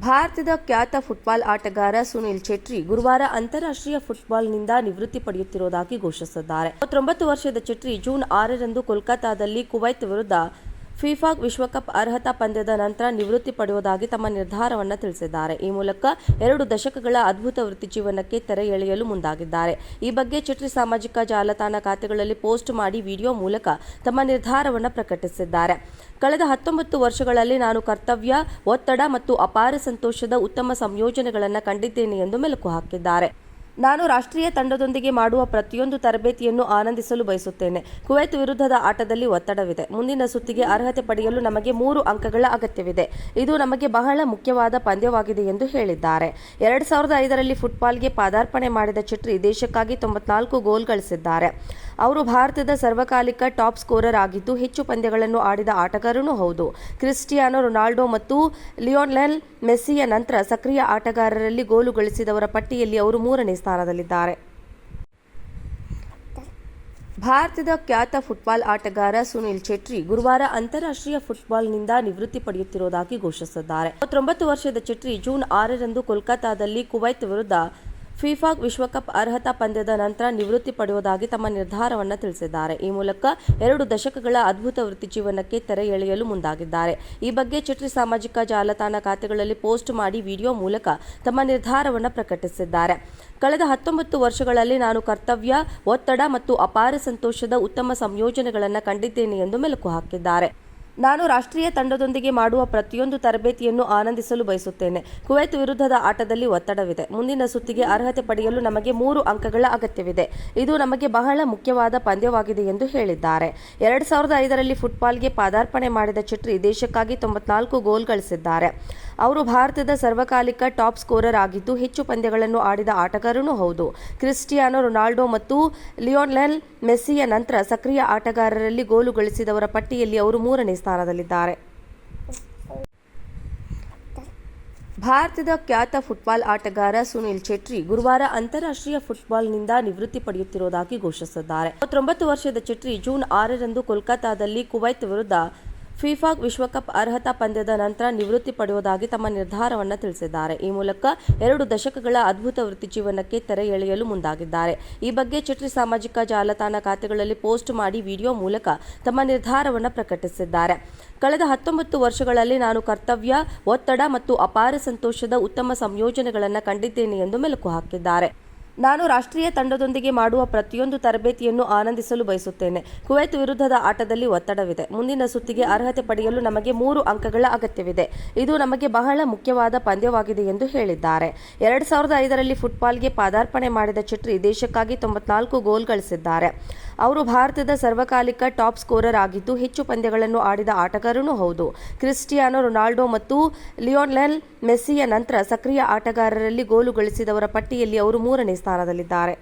ಭಾರತದ ಖ್ಯಾತ ಫುಟ್ಬಾಲ್ ಆಟಗಾರ ಸುನಿಲ್ ಚೆಟ್ರಿ ಗುರುವಾರ ಅಂತಾರಾಷ್ಟ್ರೀಯ ಫುಟ್ಬಾಲ್ನಿಂದ ನಿವೃತ್ತಿ ಪಡೆಯುತ್ತಿರುವುದಾಗಿ ಘೋಷಿಸಿದ್ದಾರೆ. ಮೂವತ್ತೊಂಬತ್ತು ವರ್ಷದ ಚೆಟ್ರಿ ಜೂನ್ ಆರರಂದು ಕೋಲ್ಕತ್ತಾದಲ್ಲಿ ಕುವೈತ್ ವಿರುದ್ಧ ಫಿಫಾ ವಿಶ್ವಕಪ್ ಅರ್ಹತಾ ಪಂದ್ಯದ ನಂತರ ನಿವೃತ್ತಿ ಪಡೆಯುವುದಾಗಿ ತಮ್ಮ ನಿರ್ಧಾರವನ್ನು ತಿಳಿಸಿದ್ದಾರೆ. ಈ ಮೂಲಕ ಎರಡು ದಶಕಗಳ ಅದ್ಭುತ ವೃತ್ತಿ ಜೀವನಕ್ಕೆ ತೆರೆ ಎಳೆಯಲು ಮುಂದಾಗಿದ್ದಾರೆ. ಈ ಬಗ್ಗೆ ಚಿತ್ರಿ ಸಾಮಾಜಿಕ ಜಾಲತಾಣ ಖಾತೆಗಳಲ್ಲಿ ಪೋಸ್ಟ್ ಮಾಡಿ ವಿಡಿಯೋ ಮೂಲಕ ತಮ್ಮ ನಿರ್ಧಾರವನ್ನು ಪ್ರಕಟಿಸಿದ್ದಾರೆ. ಕಳೆದ ಹತ್ತೊಂಬತ್ತು ವರ್ಷಗಳಲ್ಲಿ ನಾನು ಕರ್ತವ್ಯ, ಒತ್ತಡ ಮತ್ತು ಅಪಾರ ಸಂತೋಷದ ಉತ್ತಮ ಸಂಯೋಜನೆಗಳನ್ನು ಕಂಡಿದ್ದೇನೆ ಎಂದು ಮೆಲುಕು ಹಾಕಿದ್ದಾರೆ. ನಾನು ರಾಷ್ಟ್ರೀಯ ತಂಡದೊಂದಿಗೆ ಮಾಡುವ ಪ್ರತಿಯೊಂದು ತರಬೇತಿಯನ್ನು ಆನಂದಿಸಲು ಬಯಸುತ್ತೇನೆ. ಕುವೈತ್ ವಿರುದ್ಧದ ಆಟದಲ್ಲಿ ಒತ್ತಡವಿದೆ. ಮುಂದಿನ ಸುತ್ತಿಗೆ ಅರ್ಹತೆ ಪಡೆಯಲು ನಮಗೆ ಮೂರು ಅಂಕಗಳ ಅಗತ್ಯವಿದೆ. ಇದು ನಮಗೆ ಬಹಳ ಮುಖ್ಯವಾದ ಪಂದ್ಯವಾಗಿದೆ ಎಂದು ಹೇಳಿದ್ದಾರೆ. ಎರಡು ಸಾವಿರದ ಐದರಲ್ಲಿ ಫುಟ್ಬಾಲ್ಗೆ ಪಾದಾರ್ಪಣೆ ಮಾಡಿದ ಚಿಟ್ರಿ ದೇಶಕ್ಕಾಗಿ ತೊಂಬತ್ನಾಲ್ಕು ಗೋಲ್ ಗಳಿಸಿದ್ದಾರೆ. ಅವರು ಭಾರತದ ಸರ್ವಕಾಲಿಕ ಟಾಪ್ ಸ್ಕೋರರ್ ಆಗಿದ್ದು ಹೆಚ್ಚು ಪಂದ್ಯಗಳನ್ನು ಆಡಿದ ಆಟಗಾರನೂ ಹೌದು. ಕ್ರಿಸ್ಟಿಯಾನೋ ರೊನಾಲ್ಡೋ ಮತ್ತು ಲಿಯೋನ್ಲೆಲ್ ಮೆಸ್ಸಿಯ ನಂತರ ಸಕ್ರಿಯ ಆಟಗಾರರಲ್ಲಿ ಗೋಲು ಗಳಿಸಿದವರ ಪಟ್ಟಿಯಲ್ಲಿ ಅವರು ಮೂರನೇ ಸ್ಥಾನದಲ್ಲಿದ್ದಾರೆ. ಭಾರತದ ಖ್ಯಾತ ಫುಟ್ಬಾಲ್ ಆಟಗಾರ ಸುನಿಲ್ ಚೆಟ್ರಿ ಗುರುವಾರ ಅಂತಾರಾಷ್ಟ್ರೀಯ ಫುಟ್ಬಾಲ್ನಿಂದ ನಿವೃತ್ತಿ ಪಡೆಯುತ್ತಿರುವುದಾಗಿ ಘೋಷಿಸಿದ್ದಾರೆ. ಮೂವತ್ತೊಂಬತ್ತು ವರ್ಷದ ಚೆಟ್ರಿ ಜೂನ್ ಆರರಂದು ಕೋಲ್ಕತ್ತಾದಲ್ಲಿ ಕುವೈತ್ ವಿರುದ್ಧ ಫಿಫಾ ವಿಶ್ವಕಪ್ ಅರ್ಹತಾ ಪಂದ್ಯದ ನಂತರ ನಿವೃತ್ತಿ ಪಡೆಯುವುದಾಗಿ ತಮ್ಮ ನಿರ್ಧಾರವನ್ನು ತಿಳಿಸಿದ್ದಾರೆ. ಈ ಮೂಲಕ ಎರಡು ದಶಕಗಳ ಅದ್ಭುತ ವೃತ್ತಿ ಜೀವನಕ್ಕೆ ತೆರೆ ಎಳೆಯಲು ಮುಂದಾಗಿದ್ದಾರೆ. ಈ ಬಗ್ಗೆ ಚಿತ್ರ ಸಾಮಾಜಿಕ ಜಾಲತಾಣ ಖಾತೆಗಳಲ್ಲಿ ಪೋಸ್ಟ್ ಮಾಡಿ ವಿಡಿಯೋ ಮೂಲಕ ತಮ್ಮ ನಿರ್ಧಾರವನ್ನು ಪ್ರಕಟಿಸಿದ್ದಾರೆ. ಕಳೆದ ಹತ್ತೊಂಬತ್ತು ವರ್ಷಗಳಲ್ಲಿ ನಾನು ಕರ್ತವ್ಯ, ಒತ್ತಡ ಮತ್ತು ಅಪಾರ ಸಂತೋಷದ ಉತ್ತಮ ಸಂಯೋಜನೆಗಳನ್ನು ಕಂಡಿದ್ದೇನೆ ಎಂದು ಮೆಲುಕು ಹಾಕಿದ್ದಾರೆ. ನಾನು ರಾಷ್ಟ್ರೀಯ ತಂಡದೊಂದಿಗೆ ಮಾಡುವ ಪ್ರತಿಯೊಂದು ತರಬೇತಿಯನ್ನು ಆನಂದಿಸಲು ಬಯಸುತ್ತೇನೆ. ಕುವೈತ್ ವಿರುದ್ಧದ ಆಟದಲ್ಲಿ ಒತ್ತಡವಿದೆ. ಮುಂದಿನ ಸುತ್ತಿಗೆ ಅರ್ಹತೆ ಪಡೆಯಲು ನಮಗೆ ಮೂರು ಅಂಕಗಳ ಅಗತ್ಯವಿದೆ. ಇದು ನಮಗೆ ಬಹಳ ಮುಖ್ಯವಾದ ಪಂದ್ಯವಾಗಿದೆ ಎಂದು ಹೇಳಿದ್ದಾರೆ. ಎರಡು ಸಾವಿರದ ಐದರಲ್ಲಿ ಫುಟ್ಬಾಲ್ಗೆ ಪಾದಾರ್ಪಣೆ ಮಾಡಿದ ಚಿಟ್ರಿ ದೇಶಕ್ಕಾಗಿ ತೊಂಬತ್ನಾಲ್ಕು ಗೋಲ್ ಗಳಿಸಿದ್ದಾರೆ. ಅವರು ಭಾರತದ ಸರ್ವಕಾಲಿಕ ಟಾಪ್ ಸ್ಕೋರರ್ ಆಗಿದ್ದು ಹೆಚ್ಚು ಪಂದ್ಯಗಳನ್ನು ಆಡಿದ ಆಟಗಾರನೂ ಹೌದು. ಕ್ರಿಸ್ಟಿಯಾನೋ ರೊನಾಲ್ಡೋ ಮತ್ತು ಲಿಯೋನೆಲ್ ಮೆಸ್ಸಿಯ ನಂತರ ಸಕ್ರಿಯ ಆಟಗಾರರಲ್ಲಿ ಗೋಲು ಗಳಿಸಿದವರ ಪಟ್ಟಿಯಲ್ಲಿ ಅವರು ಮೂರನೇ ಸ್ಥಾನದಲ್ಲಿದ್ದಾರೆ. ಭಾರತದ ಖ್ಯಾತ ಫುಟ್ಬಾಲ್ ಆಟಗಾರ ಸುನಿಲ್ ಚೆಟ್ರಿ ಗುರುವಾರ ಅಂತಾರಾಷ್ಟ್ರೀಯ ಫುಟ್ಬಾಲ್ನಿಂದ ನಿವೃತ್ತಿ ಪಡೆಯುತ್ತಿರುವುದಾಗಿ ಘೋಷಿಸಿದ್ದಾರೆ. ಮೂವತ್ತೊಂಬತ್ತು ವರ್ಷದ ಚೆಟ್ರಿ ಜೂನ್ ಆರರಂದು ಕೋಲ್ಕತ್ತಾದಲ್ಲಿ ಕುವೈತ್ ವಿರುದ್ಧ ಫಿಫಾ ವಿಶ್ವಕಪ್ ಅರ್ಹತಾ ಪಂದ್ಯದ ನಂತರ ನಿವೃತ್ತಿ ಪಡೆಯುವುದಾಗಿ ತಮ್ಮ ನಿರ್ಧಾರವನ್ನು ತಿಳಿಸಿದ್ದಾರೆ. ಈ ಮೂಲಕ ಎರಡು ದಶಕಗಳ ಅದ್ಭುತ ವೃತ್ತಿ ಜೀವನಕ್ಕೆ ತೆರೆ ಎಳೆಯಲು ಮುಂದಾಗಿದ್ದಾರೆ. ಈ ಬಗ್ಗೆ ಚಿಟ್ರಿ ಸಾಮಾಜಿಕ ಜಾಲತಾಣ ಖಾತೆಗಳಲ್ಲಿ ಪೋಸ್ಟ್ ಮಾಡಿ ವಿಡಿಯೋ ಮೂಲಕ ತಮ್ಮ ನಿರ್ಧಾರವನ್ನು ಪ್ರಕಟಿಸಿದ್ದಾರೆ. ಕಳೆದ ಹತ್ತೊಂಬತ್ತು ವರ್ಷಗಳಲ್ಲಿ ನಾನು ಕರ್ತವ್ಯ, ಒತ್ತಡ ಮತ್ತು ಅಪಾರ ಸಂತೋಷದ ಉತ್ತಮ ಸಂಯೋಜನೆಗಳನ್ನು ಕಂಡಿದ್ದೇನೆ ಎಂದು ಮೆಲುಕು ಹಾಕಿದ್ದಾರೆ. ನಾನು ರಾಷ್ಟ್ರೀಯ ತಂಡದೊಂದಿಗೆ ಮಾಡುವ ಪ್ರತಿಯೊಂದು ತರಬೇತಿಯನ್ನು ಆನಂದಿಸಲು ಬಯಸುತ್ತೇನೆ. ಕುವೈತ್ ವಿರುದ್ಧದ ಆಟದಲ್ಲಿ ಒತ್ತಡವಿದೆ. ಮುಂದಿನ ಸುತ್ತಿಗೆ ಅರ್ಹತೆ ಪಡೆಯಲು ನಮಗೆ ಮೂರು ಅಂಕಗಳ ಅಗತ್ಯವಿದೆ. ಇದು ನಮಗೆ ಬಹಳ ಮುಖ್ಯವಾದ ಪಂದ್ಯವಾಗಿದೆ ಎಂದು ಹೇಳಿದ್ದಾರೆ. ಎರಡು ಸಾವಿರದ ಐದರಲ್ಲಿ ಫುಟ್ಬಾಲ್ಗೆ ಪಾದಾರ್ಪಣೆ ಮಾಡಿದ ಚಿಟ್ರಿ ದೇಶಕ್ಕಾಗಿ ತೊಂಬತ್ನಾಲ್ಕು ಗೋಲ್ ಗಳಿಸಿದ್ದಾರೆ. ಅವರು ಭಾರತದ ಸರ್ವಕಾಲಿಕ ಟಾಪ್ ಸ್ಕೋರರ್ ಆಗಿದ್ದು ಹೆಚ್ಚು ಪಂದ್ಯಗಳನ್ನು ಆಡಿದ ಆಟಗಾರನೂ ಹೌದು. ಕ್ರಿಸ್ಟಿಯಾನೋ ರೊನಾಲ್ಡೋ ಮತ್ತು ಲಿಯೋನ್ಲೆಲ್ ಮೆಸ್ಸಿಯ ನಂತರ ಸಕ್ರಿಯ ಆಟಗಾರರಲ್ಲಿ ಗೋಲು ಗಳಿಸಿದವರ ಪಟ್ಟಿಯಲ್ಲಿ ಅವರು ಮೂರನೇ ಸ್ಥಾನದಲ್ಲಿದ್ದಾರೆ.